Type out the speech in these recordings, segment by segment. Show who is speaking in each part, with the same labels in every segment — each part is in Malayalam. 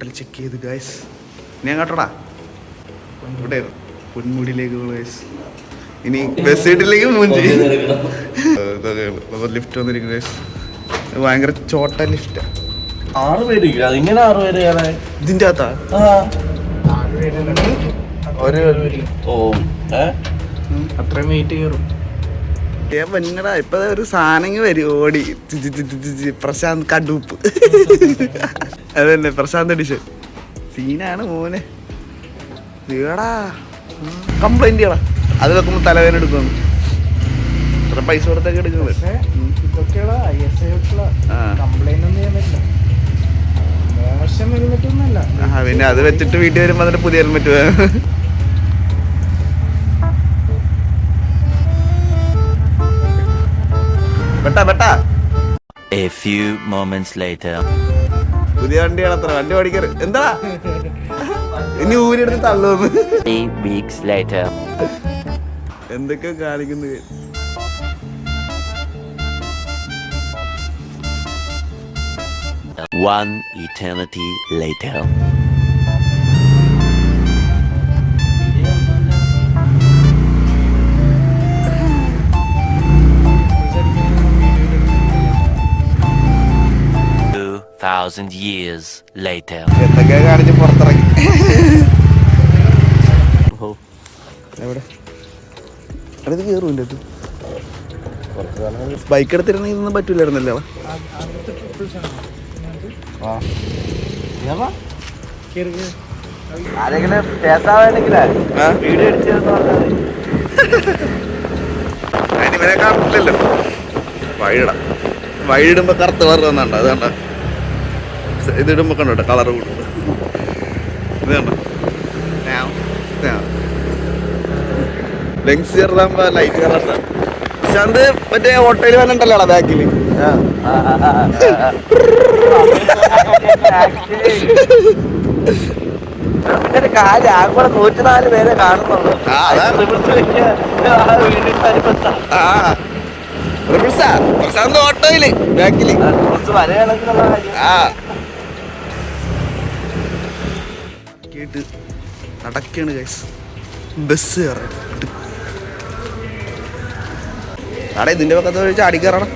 Speaker 1: ഹോട്ടൽ ചെക്ക് ചെയ്ത് ഗൈസ് ഞാൻ കേട്ടോടാ. ഇവിടെ പൊന്മുടിയിലേക്ക് ഗൈസ് ഇനി ബസ് സീറ്റിലേക്ക് മൂഞ്ചി ലിഫ്റ്റ് വന്നിരിക്കും ഗൈസ് ഭയങ്കര ചോട്ട ലിഫ്റ്റ്
Speaker 2: ആറ് പേര് ഇങ്ങനെ ആറ് പേര് ഇതിന്റെ
Speaker 1: ഇതിന്റെ അകത്താ
Speaker 2: ഒരു ഓ
Speaker 3: അത്രയും വെയിറ്റ് കയറും.
Speaker 1: ഞാൻ പെണ്ണടാ ഇപ്പൊ ഒരു സാധനം വരും. ഓടി. പ്രശാന്ത് കടുപ്പ്. അതന്നെ പ്രശാന്ത് അടിച്ച് സീനാണ് മോനെ. വീടാ കംപ്ലൈന്റ് ചെയ്യടാ. അത് വെക്കുമ്പോ തലവേദന എടുക്കുന്നു. ഇത്ര പൈസ കൊടുത്തൊക്കെ എടുക്കുന്നത്. പിന്നെ അത് വെച്ചിട്ട് വീട്ടിൽ വരുമ്പോ അതിന്റെ പുതിയ ഹെൽമെറ്റ് ബെട്ടാ വെട്ടാ.
Speaker 4: എ ഫ്യൂ moments ലേറ്റർ
Speaker 1: പുതിയ വണ്ടിയാണ് അത്ര വണ്ടി ഓടിക്കരുത്. എന്താ? ഇനി ഊരിയെടുത്ത് തള്ളുന്നു
Speaker 4: Three weeks ലേറ്റർ
Speaker 1: എന്തൊക്കെ കാണിക്കുന്നു.
Speaker 4: One eternity later. Thousand years later.
Speaker 1: എന്തൊക്കെ കാണിച്ച് പുറത്തിറങ്ങി. എവിടെ? അടുത്ത്
Speaker 2: കുറച്ച് കാലം
Speaker 1: ബൈക്ക് എടുത്തിരുന്നെങ്കിൽ ഇതൊന്നും പറ്റൂലായിരുന്നല്ലോ
Speaker 2: ആരെങ്കിലും പേസാവേണ്ടെങ്കിലേ
Speaker 1: ആ?
Speaker 2: വീഡിയോ അടിച്ചതെന്ന് പറഞ്ഞാൽ
Speaker 1: അതിനിവനെ കാണില്ലല്ലോ വഴിയിടാം. വഴിയിടുമ്പോ കറുത്ത് വേറെ വന്നുണ്ട്? അത് കണ്ട ഇതിടുമ്പോ കണ്ടോ കളർ കൂടുന്നത്? ഇത് കണ്ടോ? ലെങ്സ് ചെറുതാകുമ്പോ ലൈറ്റ് കളർ ശാന്ത് മറ്റേ ഓട്ടോയിൽ വന്നിട്ടല്ലോ ബാക്കിൽ
Speaker 2: കാര്യം ആകെ നൂറ്റിനാല് പേരെ കാണുന്നുള്ളൂ.
Speaker 1: ഓട്ടോയിൽ ബാക്കിൽ.
Speaker 2: കുറച്ച് വരയാണെങ്കിലുള്ള കാര്യം.
Speaker 1: ആ. കേട്ട് നടക്കാണ് ഗൈസ് ബസ് കയറാൻ ആടെ ഇതിന്റെ പക്കത്ത് പോയി അടി കയറണം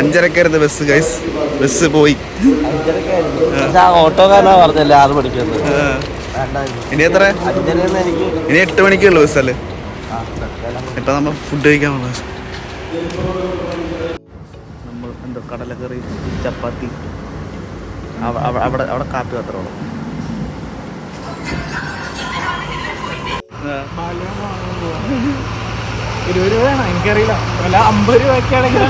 Speaker 1: അഞ്ചരക്കായിരുന്നു ബസ് ഗൈസ് ബസ് പോയി.
Speaker 2: ഓട്ടോക്കാരനാ പറഞ്ഞല്ലേ ആറ് മണിക്ക്
Speaker 1: ഇനി എത്ര? ഇനി എട്ട് മണിക്കുള്ളൂ ബസ് അല്ലേ? ഇപ്പൊ നമ്മൾ ഫുഡ് കഴിക്കാൻ വന്നത് നമ്മൾ എന്തോ കടലക്കറി ചപ്പാത്തി. അവ- അവ- അവിടെ അവിടെ കാപ്പി മാത്രമാണ്
Speaker 3: ഇരുപത് രൂപ വേണം എനിക്കറിയില്ല. അല്ല അമ്പത് രൂപയൊക്കെ ആണെങ്കിൽ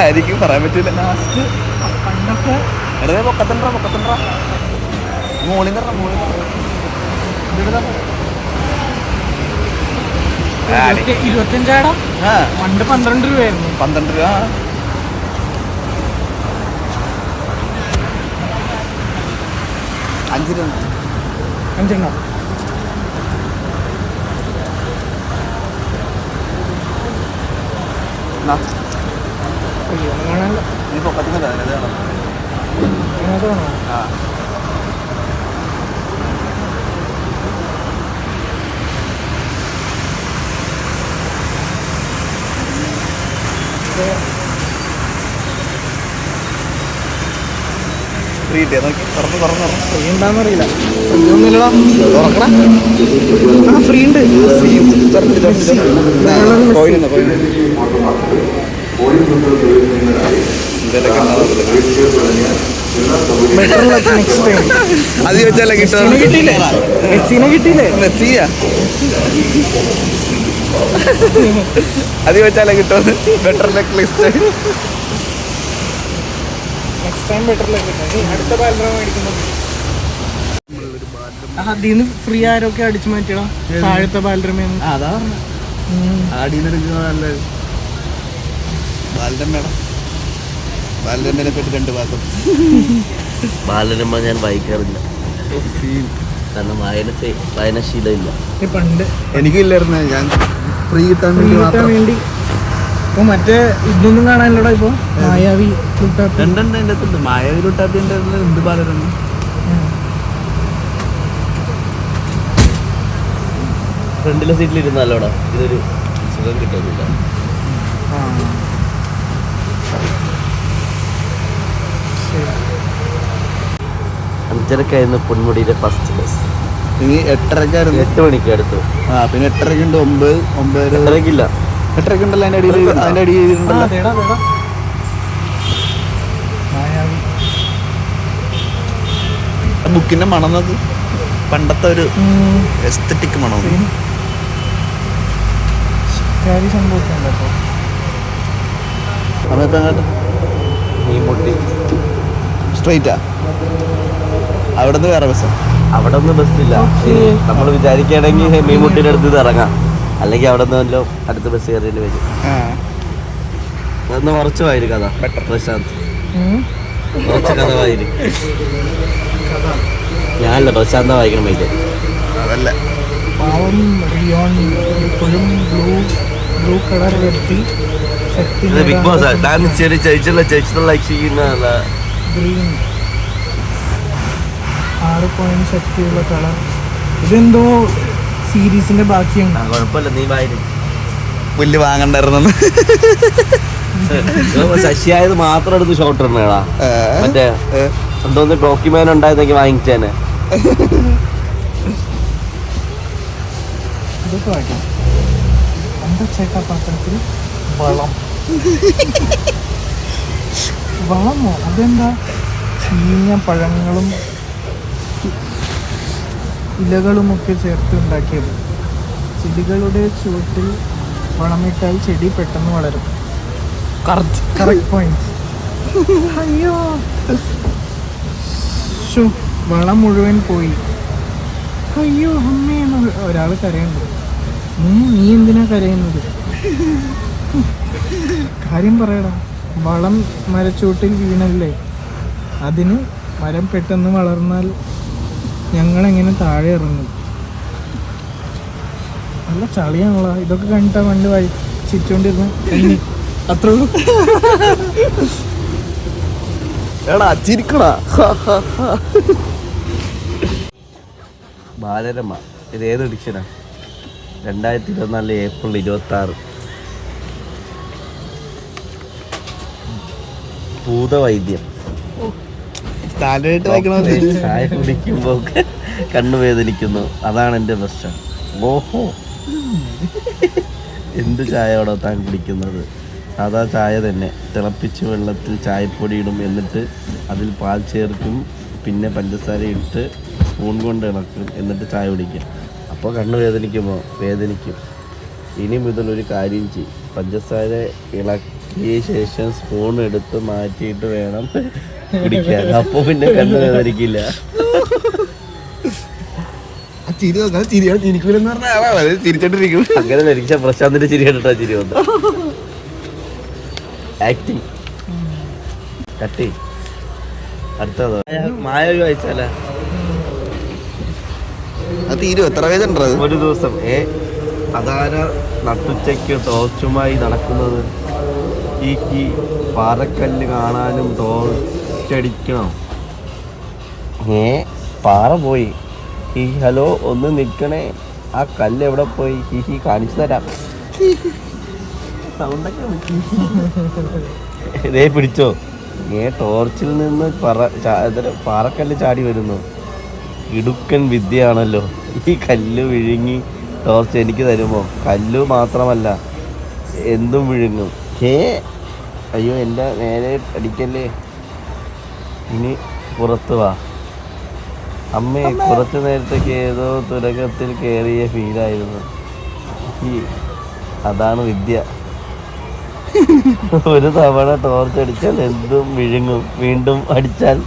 Speaker 1: ആയിരിക്കും പറയാൻ പറ്റില്ല
Speaker 3: ലാസ്റ്റ് പണ്ടൊക്കെ
Speaker 1: വെറുതെ പൊക്കത്തണ്ട പൊക്കത്തണ്ട മോളിൽ നിറ മോളിൽ
Speaker 3: ഇരുപത്തഞ്ചാടാ
Speaker 1: ആ.
Speaker 3: പണ്ട് പന്ത്രണ്ട് രൂപയായിരുന്നു.
Speaker 1: പന്ത്രണ്ട് രൂപ അഞ്ച് രൂപ
Speaker 3: അഞ്ചെണ്ണം.
Speaker 1: നീ. പൊക്കത്തിന് വേണം?
Speaker 3: ഇങ്ങോട്ട് വേണോ
Speaker 1: ഫ്രീ കിട്ടിയ? നോക്കി തുറന്ന് തുറന്ന്
Speaker 3: ഫ്രീ എന്താണെന്നറിയില്ല ഫ്രീ ഒന്നുമില്ലടാ.
Speaker 1: തുറക്കണ ആ ഫ്രീ ഉണ്ട് ഫ്രീ കോയിൻ കോയിൻ എന്തെങ്കിലുമൊക്കെ
Speaker 3: ബെറ്റർ ലക്ക് നെക്സ്റ്റ് ടൈം
Speaker 1: അത് ചോദിച്ചാലേ
Speaker 3: മെസ്സിനെ
Speaker 1: കിട്ടും
Speaker 3: കിട്ടിയില്ലേ? മെസ്സിനെ കിട്ടിയില്ലേ
Speaker 1: മെസ്സിയാ. അത് വെച്ചാലേ കിട്ടും better luck list
Speaker 3: next time better luck അടുത്ത ബാലറ മേടിക്കുമ്പോൾ അതിന്ന് ഫ്രീ ആരൊക്കെ അടിച്ചു മാറ്റിയടാ? താഴത്തെ ബാലരമേന്ന്
Speaker 1: അതാ ആടിയെടുക്കുന്നത് നല്ലത് ബാലരമ മേഡം ബാലരമേനെ പറ്റി രണ്ട് ഭാഗം
Speaker 2: ബാലരമ ഞാൻ വായിക്കാറില്ല. കാരണം വായന
Speaker 3: ഈ പണ്ട്.
Speaker 1: എനിക്കില്ലായിരുന്നു ഞാൻ ഫ്രീ കിട്ടാൻ വേണ്ടി
Speaker 3: കിട്ടാൻ
Speaker 1: മാത്രം.
Speaker 3: വേണ്ടി. ഇപ്പൊ മറ്റേ ഇതൊന്നും കാണാനില്ലടാ ഇപ്പൊ. മായാവി ലുട്ടാപ്പി.
Speaker 1: രണ്ടെണ്ണം എന്റെ അടുത്തുണ്ട് മായാവിലുട്ടാപ്പിന്റെ എന്ത് പാലരുന്നു
Speaker 2: ഫ്രണ്ടിലെ സീറ്റിൽ ഇരുന്നല്ലോടാ ഇതൊരു സുഖം കിട്ടുന്നില്ല.
Speaker 3: ആ. ശരി.
Speaker 2: അഞ്ചരക്കായിരുന്നു പൊന്മുടിയിലെ ഫസ്റ്റ് ബസ്
Speaker 1: ഇനി എട്ടരക്കായിരുന്നു
Speaker 2: എട്ട് മണിക്ക് അടുത്തു.
Speaker 1: ആ പിന്നെ എട്ടരക്കുണ്ട് ഒമ്പത് ഒമ്പത്
Speaker 2: എട്ടരക്കില്ല
Speaker 1: എട്ടരക്കുണ്ടല്ലോ അതിന്റെ അടിയിൽ അതിന്റെ അടിയിൽ ചെയ്തിട്ടുണ്ടല്ലോ
Speaker 3: തേടാ. മായാവി.
Speaker 1: ബുക്കിന്റെ മണം നോക്ക് പണ്ടത്തെ ഒരു എസ്തറ്റിക് മണം
Speaker 3: ഉണ്ട്
Speaker 1: അപ്പൊ ഇപ്പൊ അങ്ങോട്ട്? സ്ട്രൈറ്റാ അവിടെ നിന്ന് വേറെ ബസ്
Speaker 2: അവിടെ ഒന്നും ബസ്സില്ല നമ്മൾ വിചാരിക്കുകയാണെങ്കിൽ മീൻമുട്ടിയുടെ അടുത്ത് ഇറങ്ങാം. അല്ലെങ്കിൽ അവിടെ നിന്ന് വല്ലോ അടുത്ത ബസ് കയറിയിട്ട് വരും. അതൊന്ന് കുറച്ച് വായിരു കഥ. പ്രശാന്ത്.
Speaker 3: ഉം.
Speaker 2: കുറച്ച് കഥ വായിരു. ഞാനല്ല പ്രശാന്ത വായിക്കണം വൈകി
Speaker 1: അതല്ല.
Speaker 3: പാവം റിയോൺ ഇപ്പോഴും ബ്ലൂ ബ്ലൂ കളർ വരുത്തി ശക്തി
Speaker 2: ബിഗ് ബോസ്. ഡാൻസ് ചെറിയ ചേച്ചിയുള്ള ചേച്ചിയുള്ള ചെയ്യുന്ന
Speaker 3: ഗ്രീൻ ആറ് പോയിന്റ് ശക്തിയുള്ള കളർ ഇതെന്തോ സീരീസിന്റെ ബാക്കിയുണ്ട്
Speaker 2: കുഴപ്പമില്ല നീ
Speaker 1: പുല്ല് വാങ്ങണ്ടായിരുന്നു?
Speaker 2: ശശിയായത് മാത്രം എടുത്ത് ഷോട്ട് ഇടണേടാ. മറ്റേ എന്തോന്ന് ഡോക്യുമെന്റ് ഉണ്ടായിരുന്നെങ്കിൽ വാങ്ങിച്ചേനെ.
Speaker 3: ഇതൊക്കെ വായിക്കാം എന്താ ചേട്ടാ പാത്രത്തിൽ വളം. വളമോ? അതെന്താ? ചീഞ്ഞ പഴങ്ങളും ഇലകളുമൊക്കെ ചേർത്ത് ഉണ്ടാക്കിയത്. ചെടികളുടെ ചുവട്ടിൽ വളമിട്ടാൽ ചെടി പെട്ടെന്ന് വളരും. കറക്റ്റ് പോയിന്റ് അയ്യോ. വളം മുഴുവൻ പോയി. അയ്യോ അമ്മയെന്ന് ഒരാൾ കരയുന്നു. നീ നീ എന്തിനാ കരയുന്നത്? കാര്യം പറയടാ വളം മരച്ചൂട്ടിൽ വീണല്ലേ? അതിന് മരം പെട്ടെന്ന് വളർന്നാൽ ഞങ്ങൾ എങ്ങനെ താഴെ ഇറങ്ങും. നല്ല ചളിയാണല്ലോ ഇതൊക്കെ കണ്ടിട്ടാ പണ്ട് വഴി ചിരിച്ചോണ്ടിരുന്ന. അത്രേ ഉള്ളൂ.
Speaker 1: എടാ ചിരിക്കടാ.
Speaker 2: ബാലരമ ഇത് ഏത് എഡിഷനാ? രണ്ടായിരത്തി ഇരുപത്തിനാല് ഏപ്രിൽ ഇരുപത്തി ആറ് ഭൂതവൈദ്യം
Speaker 1: വായിക്കണത്
Speaker 2: ചായ കുടിക്കുമ്പോൾ കണ്ണു വേദനിക്കുന്നു. അതാണ് എന്റെ പ്രശ്നം. ഓഹോ. എന്ത് ചായയോടോ താൻ കുടിക്കുന്നത്? സാധാ ചായ തന്നെ. തിളപ്പിച്ച് വെള്ളത്തിൽ ചായപ്പൊടി ഇടും. എന്നിട്ട് അതിൽ പാൽ ചേർക്കും. പിന്നെ പഞ്ചസാര ഇട്ട് സ്പൂൺ കൊണ്ട് ഇളക്കും. എന്നിട്ട് ചായ കുടിക്കും. അപ്പോൾ കണ്ണ് വേദനിക്കുമോ വേദനിക്കും. ഇനി മുതൽ ഒരു കാര്യം ചെയ്യും. പഞ്ചസാര ഇളക്കിയ ശേഷം സ്പൂൺ എടുത്ത് മാറ്റിയിട്ട് വേണം കുടിക്കാൻ അപ്പൊ പിന്നെ കണ്ണ് വേദനിക്കില്ല. അങ്ങനെ മരിച്ച പ്രശാന്തിന്റെ ചിരി കണ്ടിട്ടാ ചിരി വന്നു. ആക്ടിങ് കട്ടി അടുത്തത് മായ വായിച്ചാല.
Speaker 1: അത് തീരും എത്ര
Speaker 2: ഒരു ദിവസം. ഏ അതാര നട്ടുച്ചയ്ക്ക് ടോർച്ചുമായി നടക്കുന്നത്? ഈ കി പാറക്കല്ല് കാണാനും ടോർച്ചടിക്കണം ഏ പാറ പോയി. ഹി ഹലോ ഒന്ന് നിൽക്കണേ. ആ കല്ല് എവിടെ പോയി? ഹി ഹി കാണിച്ചു തരാം. സൗണ്ടൊക്കെ ഇതേ പിടിച്ചോ. ഏ ടോർച്ചിൽ നിന്ന് പറ പാറക്കല്ല് ചാടി വരുന്നു. ഇടുക്കൻ വിദ്യയാണല്ലോ. ഈ കല്ല് വിഴുങ്ങി ടോർച്ച് എനിക്ക് തരുമോ? കല്ല് മാത്രമല്ല എന്തും വിഴുങ്ങും. ഹേ അയ്യോ എന്റെ നേരെ അടിക്കല്ലേ? ഇനി പുറത്തു വാ. അമ്മേ കുറച്ചു നേരത്തേക്ക് ഏതോ തുരകത്തിൽ കയറിയ ഫീലായിരുന്നു ഈ അതാണ് വിദ്യ. ഒരു തവണ ടോർച്ച് അടിച്ചാൽ എന്തും വിഴുങ്ങും. വീണ്ടും അടിച്ചാൽ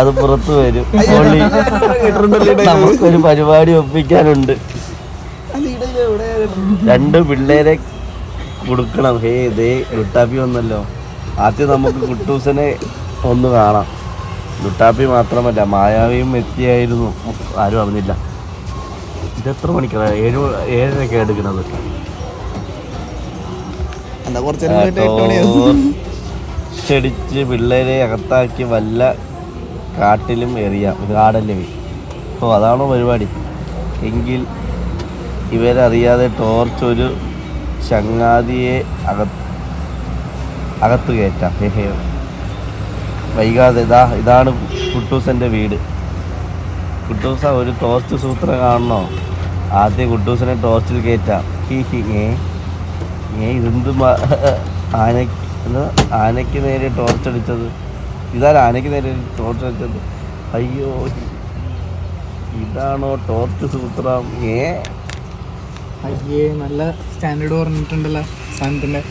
Speaker 2: അത് പുറത്തു വരും. നമുക്കൊരു പരിപാടി ഒപ്പിക്കാനുണ്ട്. രണ്ട് പിള്ളേരെ കൊടുക്കണം. ഹേ ഇതേ ലുട്ടാപ്പി വന്നല്ലോ. ആദ്യം നമുക്ക് കുട്ടൂസനെ ഒന്ന് കാണാം. ലുട്ടാപ്പി മാത്രമല്ല മായാവിയും എത്തിയായിരുന്നു. ആരും അറിഞ്ഞില്ല. എത്ര മണിക്കാണ് ഏഴ് ഏഴരക്കെ എടുക്കണത് ടിച്ച് പിള്ളേരെ അകത്താക്കി വല്ല കാട്ടിലും എറിയാം. കാടല്ലേ ഓ അതാണോ പരിപാടി. എങ്കിൽ ഇവരറിയാതെ ടോർച്ച് ഒരു ചങ്ങാതിയെ അക അകത്ത് കയറ്റാം. വൈകാതെ ഇതാ ഇതാണ് കുട്ടൂസന്റെ വീട്. കുട്ടൂസ ഒരു ടോസ്റ്റ് സൂത്രം കാണണോ? ആദ്യം കുട്ടൂസിനെ ടോസ്റ്റിൽ കയറ്റാം ഹി ഹി ഏ ഏ ഇതെന്ത് ആനക്ക് ആന ആനയ്ക്ക് നേരെ ടോർച്ച് അടിച്ചത്? ഇതാണ് ആനയ്ക്ക് നേരെ ടോർച്ച് അടിച്ചത്. അയ്യോ ഇതാണോ ടോർച്ച് സൂത്രം? ഏ?
Speaker 3: അയ്യേ നല്ല സ്റ്റാൻഡേർഡ് പറഞ്ഞിട്ടുണ്ടല്ലോ സാധനത്തിന്റെ.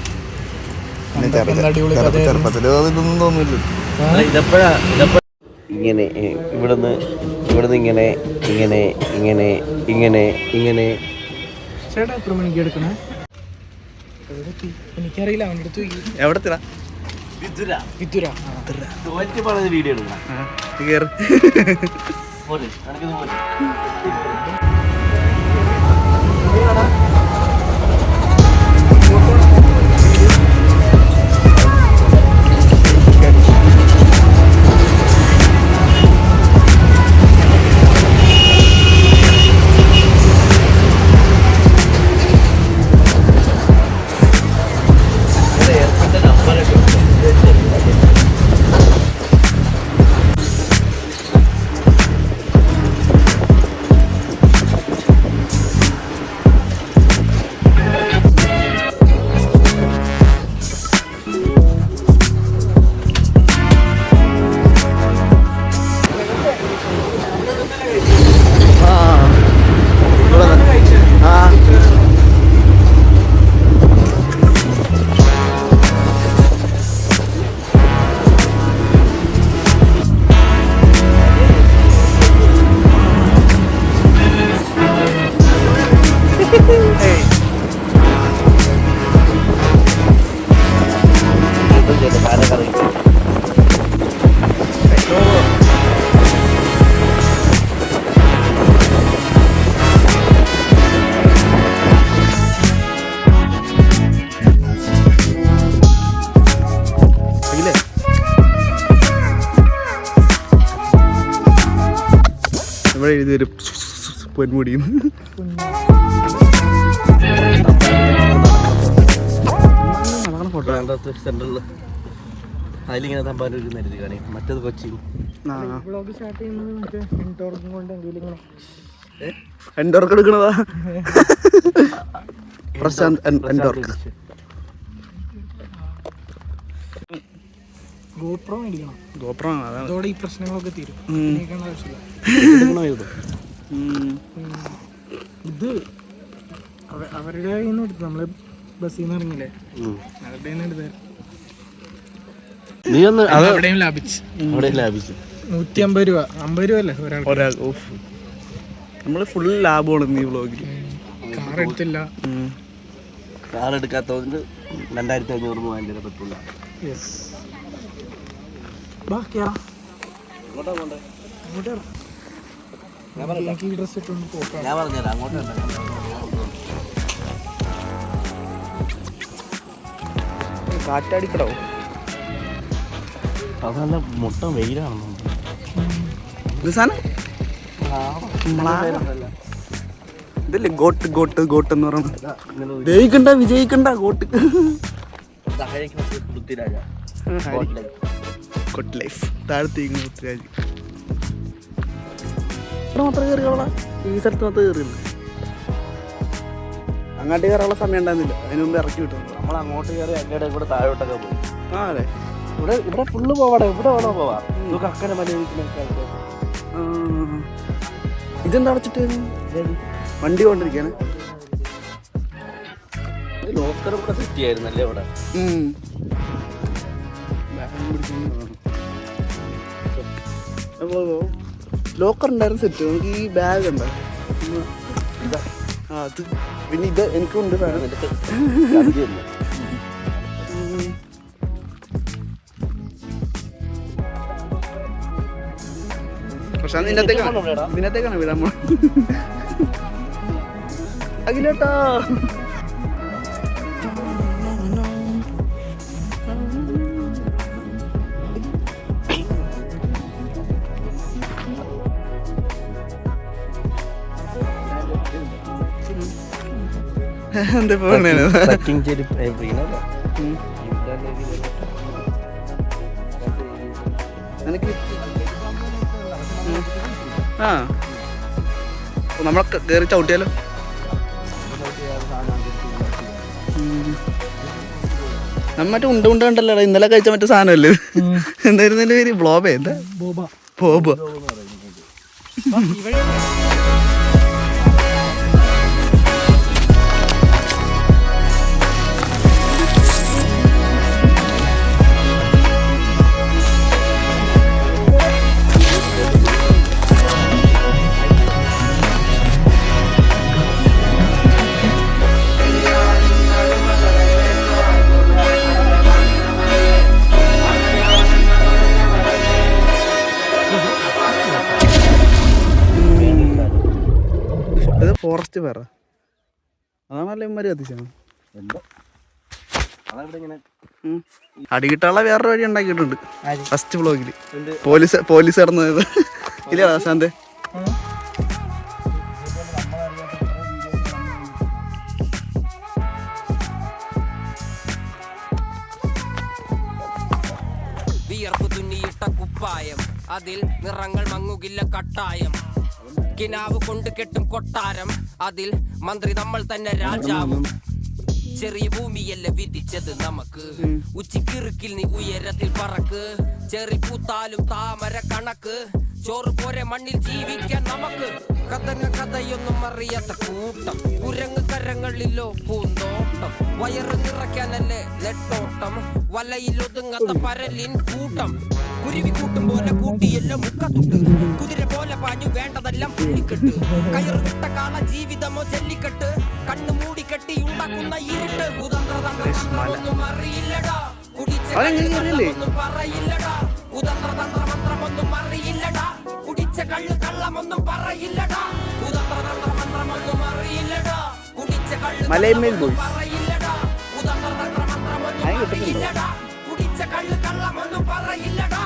Speaker 1: ചെറുപ്പത്തിൽ ഇതൊന്നും തോന്നില്ല.
Speaker 2: ഇതെപ്പോഴാ ഇതെപ്പോഴാ? ഇങ്ങനെ ഇവിടുന്ന് ഇവിടുന്ന് ഇങ്ങനെ ഇങ്ങനെ ഇങ്ങനെ ഇങ്ങനെ ഇങ്ങനെ.
Speaker 3: ചേട്ടാ എത്ര മണിക്ക് എടുക്കണേ? എനിക്കറിയില്ല അവന്റെ അടുത്ത് ചോദിക്ക്.
Speaker 1: എവിടെ തിരാ
Speaker 3: വിതുര. ആ.
Speaker 2: വീഡിയോ എടുക്കണം.
Speaker 1: ഇവിടെ എഴുതി വരും പൊന്മുടിയും. ഫോട്ടോ.
Speaker 2: സെൻട്രലിൽ അതിലിങ്ങനെ തമ്പാനൂർ എഴുതി കാണി. മറ്റേത് കൊച്ചി
Speaker 3: വ്ളോഗ് സ്റ്റാർട്ട് ചെയ്യുന്നത് മറ്റേ കൊണ്ട് എന്തെങ്കിലും
Speaker 1: എൻഡോർക്ക് എടുക്കണതാ? പ്രശാന്ത് എൻ- എൻഡോർക്ക്
Speaker 3: ഗോപ്രോ മേടിക്കണം.
Speaker 1: ഗോപ്രോ
Speaker 3: അതോടെ ഈ പ്രശ്നങ്ങളൊക്കെ തീരും. മേടിക്കേണ്ട ആവശ്യമില്ല. ഇത് അവ- അവരുടെ കയ്യിൽ നിന്ന് എടുത്തു നമ്മൾ ബസ്സിൽ നിന്ന് ഇറങ്ങില്ലേ? അവരുടെ നിന്ന് എടുത്തായിരുന്നു
Speaker 2: നീ ഒന്ന്
Speaker 3: അവിടെയും ലാഭിച്ച്.
Speaker 2: ലാഭിച്ചു.
Speaker 3: നൂറ്റി അമ്പത് രൂപ. അമ്പത് രൂപ അല്ലേ ഒരാൾ
Speaker 1: ഒരാൾ ഓഫ് നമ്മൾ ഫുൾ ലാഭമാണ് ഈ വ്ളോഗിൽ
Speaker 3: കാർ എടുത്തില്ല.
Speaker 2: കാർ എടുക്കാത്തതുകൊണ്ട് രണ്ടായിരത്തി അഞ്ഞൂറ് മൂവായിരം രൂപ പെട്ടുള്ള
Speaker 3: യെസ്
Speaker 2: ഞാൻ പറഞ്ഞുതരാം അങ്ങോട്ട്
Speaker 1: കാറ്റടിക്കടോ.
Speaker 2: അത് നല്ല മുട്ട വെയിലാണെന്ന്
Speaker 1: ഇതല്ലേ ഗോട്ട് ഗോട്ട് ഗോട്ട് എന്ന് പറയുന്നത്? ജയിക്കണ്ട വിജയിക്കണ്ട ഗോട്ട്.
Speaker 2: പൃഥ്വിരാജ
Speaker 1: ഗോട്ട് ലൈഫ് താഴത്തേക്ക് പൃഥ്വിരാജ് ഇവിടെ കയറി കയറിയോളാ ഈ സ്ഥലത്ത് മാത്രം കയറിയുള്ളൂ അങ്ങോട്ട് കയറാനുള്ള സമയം ഉണ്ടായിരുന്നില്ല. അതിന് മുമ്പ് ഇറക്കി വിട്ടു.
Speaker 2: നമ്മൾ അങ്ങോട്ട് കയറി അങ്ങയുടെ കൂടെ താഴോട്ടൊക്കെ പോയി.
Speaker 1: ആ അതെ.
Speaker 2: ഇവിടെ ഇവിടെ ഫുള്ള് പോവാടെ. ഇവിടെ വേണോ പോവാ. നമുക്ക് അക്കരെ
Speaker 1: മല. ഇതെന്താ അടച്ചിട്ട്? വണ്ടി കൊണ്ടിരിക്കാണ്
Speaker 2: ലോക്കർ ഇവിടെ സെറ്റ് ചെയ്യായിരുന്നല്ലേ ഇവിടെ
Speaker 1: ലോക്കർ ഉണ്ടായിരുന്നു സെറ്റ് നമുക്ക് ഈ ബാഗ് ഉണ്ടോ. ആ അത് പിന്നെ ഇത് എനിക്കുണ്ട് വേണം. പക്ഷെ ഇതിനകത്തേക്കാണ് ഇതിനകത്തേക്കാണ് വിടാൻ അഖിലേട്ടാ.
Speaker 2: ട്രക്കിംഗ്
Speaker 1: ആ അപ്പൊ നമ്മളൊക്കെ കയറി ചവിട്ടിയാലോ? മറ്റേ ഉണ്ട ഉണ്ട ഉണ്ടല്ലോ ഇന്നലെ കഴിച്ച മറ്റേ സാധനമല്ലേ? എന്തായിരുന്നു പേര്? ബ്ലോബേ എന്താ?
Speaker 3: ബോബ.
Speaker 1: ബോബ്. ഫോറസ്റ്റ് പേറ അതാണ് ഇമ്മാരി
Speaker 2: ഇങ്ങനെ
Speaker 1: അടികിട്ടാനുള്ള വേറൊരു വഴി ഉണ്ടാക്കിയിട്ടുണ്ട്. ഫസ്റ്റ് വ്ളോഗിൽ പോലീസ് പോലീസ് ഇറന്നത് ഇല്ല ശാന്തെ
Speaker 5: വിയർപ്പ് തുന്നിയിട്ട കുപ്പായം. അതിൽ നിറങ്ങൾ മങ്ങുകില്ല കട്ടായം. കിനാവ് കൊണ്ട് കെട്ടും കൊട്ടാരം. അതിൽ മന്ത്രി നമ്മൾ തന്നെ രാജാവും. ചെറിയ ഭൂമിയല്ല വിധിച്ചത് നമുക്ക്. ഉച്ചക്കിറുക്കിൽ നീ ഉയരത്തിൽ പറക്ക്. ചെറി പൂത്താലും താമര കണക്ക്. ചോറ് പോരെ മണ്ണിൽ ജീവിക്കാൻ നമുക്ക്. കഥന കഥയൊന്നും അറിയാത്ത കൂട്ടം. കുരങ്ങ് കരങ്ങളിലോ പൂന്തോട്ടം. വയറ് നിറയ്ക്കാനല്ലേ നെട്ടോട്ടം വലയിൽ ഒതുങ്ങാത്ത പരലിൻ കൂട്ടം. കുരുവി കൂട്ടും പോലെ കൂട്ടിയല്ലോ മുക്കത്തുണ്ട്. കുതിര പോലെ പാഞ്ഞു വേണ്ടതെല്ലാം പുള്ളിക്കെട്ട് കയറു വിട്ട കാള ജീവിതമോ ജല്ലിക്കെട്ട്. കണ്ണു മൂടി കെട്ടി ഉണ്ടാക്കുന്ന ഇരുട്ട്. കുതന്ത്രതന്ത്രമൊന്നും അറിയില്ലടാ. കുടിച്ച പറയില്ലടാ. കുതന്ത്രതന്ത്രമന്ത്രമൊന്നും അറിയില്ലടാ. കുടിച്ച കള്ള് കള്ളമൊന്നും പറയില്ലടാ. കുതന്ത്രതന്ത്രമന്ത്രമൊന്നും അറിയില്ലടാ. കുടിച്ച കള്ള്
Speaker 1: മലയമ്മേൽ
Speaker 5: പറയില്ലടാ. കുതന്ത്രതന്ത്രമന്ത്രമൊന്നും അറിയില്ലടാ. കുടിച്ച കള്ള് കള്ളമൊന്നും പറയില്ലടാ.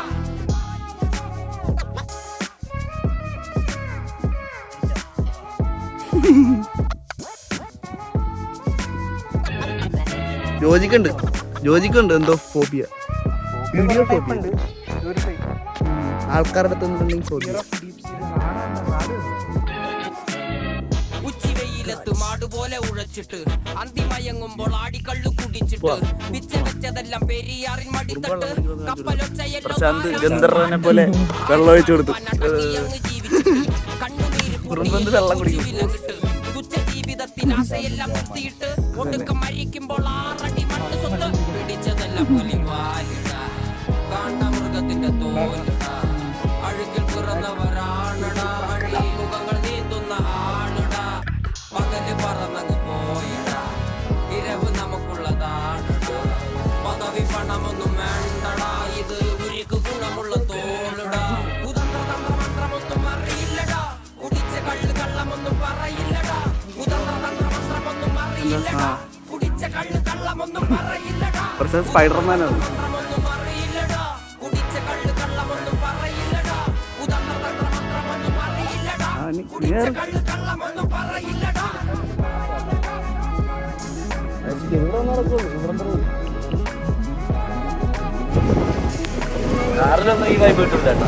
Speaker 1: യോജിക്കുണ്ട് ജോജിക്കുണ്ട് എന്തോ ഫോബിയ വീഡിയോ ഫോബിയ ആൾക്കാരുടെ അടുത്ത് ഫോബിയ
Speaker 5: ഉച്ചിവെയിലത്ത് മാടുപോലെ ഉഴച്ചിട്ട് അന്തിമയങ്ങുമ്പോൾ ആടിക്കള്ളു കുടിച്ചിട്ട് പിച്ച വെച്ചതെല്ലാം പെരിയാറിൻ മടിത്തട്ട് കപ്പലൊച്ചയെല്ലോ
Speaker 1: പ്രശാന്ത് ഗന്ധർവനെ പോലെ വെള്ളം ഒഴിച്ചു കൊടുത്തു കണ്ണുനീര് വെള്ളം കുടിക്കും.
Speaker 5: ആശയെല്ലാം നിർത്തിയിട്ട് ഒടുക്കം മരിക്കുമ്പോൾ ആറടി മണ്ണ് സ്വത്ത് പിടിച്ചതെല്ലാം പുലിവാലിട കാണ്ടമൃഗത്തിന്റെ മൃഗത്തിന്റെ അഴുകിൽ കള്ളമൊന്നും പറയില്ലടാ
Speaker 2: കാറിലൊന്നും ഈ വൈബ് കിട്ടില്ല കേട്ടോ.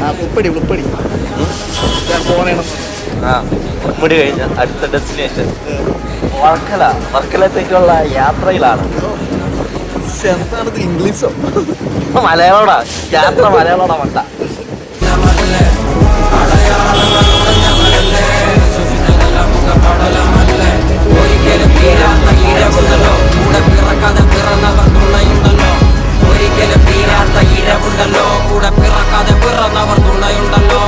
Speaker 1: ആ ഉപ്പടി ഞാൻ പോണേണം
Speaker 2: ആ ഉമ്മടി കഴിഞ്ഞ അടുത്ത ഡെസ്റ്റിനേഷൻ വർക്കല വർക്കലത്തേക്കുള്ള യാത്രയിലാണ്
Speaker 1: എന്താണിത് ഇംഗ്ലീഷോ
Speaker 2: മലയാളോടാ യാത്ര മലയാളോടാ മണ്ട
Speaker 5: ഒരിക്കലും തീരാത്ത കൂടെ പിറക്കാതെ തീരാത്ത ഇരവുണ്ടല്ലോ കൂടെ പിറക്കാതെ പിറന്നവർ തുണയുണ്ടല്ലോ.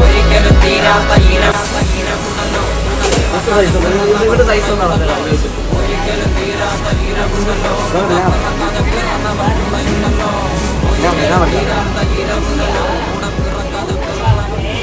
Speaker 5: ഒരിക്കലും തീരാത്ത ഇരവുണ്ടല്ലോ ഒരിക്കലും തീരാത്ത ഒരിക്കലും തീരാത്ത ഇരവുണ്ടല്ലോ കൂടെ പിറക്കാതെ പിറന്നവർ